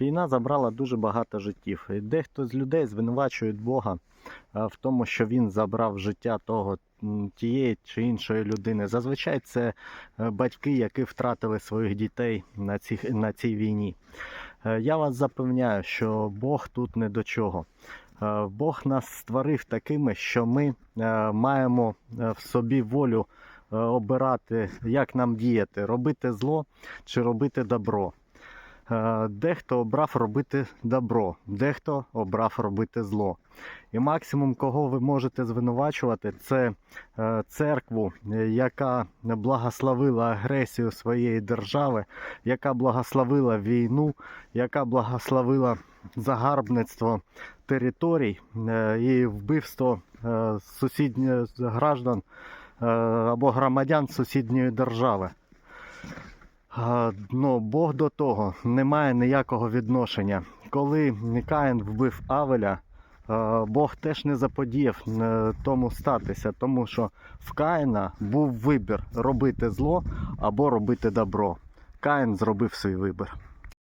Війна забрала дуже багато життів. І дехто з людей звинувачує Бога в тому, що він забрав життя того тієї чи іншої людини. Зазвичай це е, батьки, які втратили своїх дітей на, цих, на цій війні. Е, Я вас запевняю, що Бог тут не до чого. Е, Бог нас створив такими, що ми маємо в собі волю обирати, як нам діяти, робити зло чи робити добро. Е, Дехто обрав робити добро, дехто обрав робити зло. І максимум, кого ви можете звинувачувати, це е, церкву, е, яка благословила агресію своєї держави, яка благословила війну, яка благословила загарбництво територій і вбивство сусідніх граждан або громадян сусідньої держави. Ну, Бог до того не має ніякого відношення. Коли Каїн вбив Авеля, Бог теж не заподіяв е, тому статися, тому що в Каїна був вибір робити зло або робити добро. Каїн зробив свій вибір.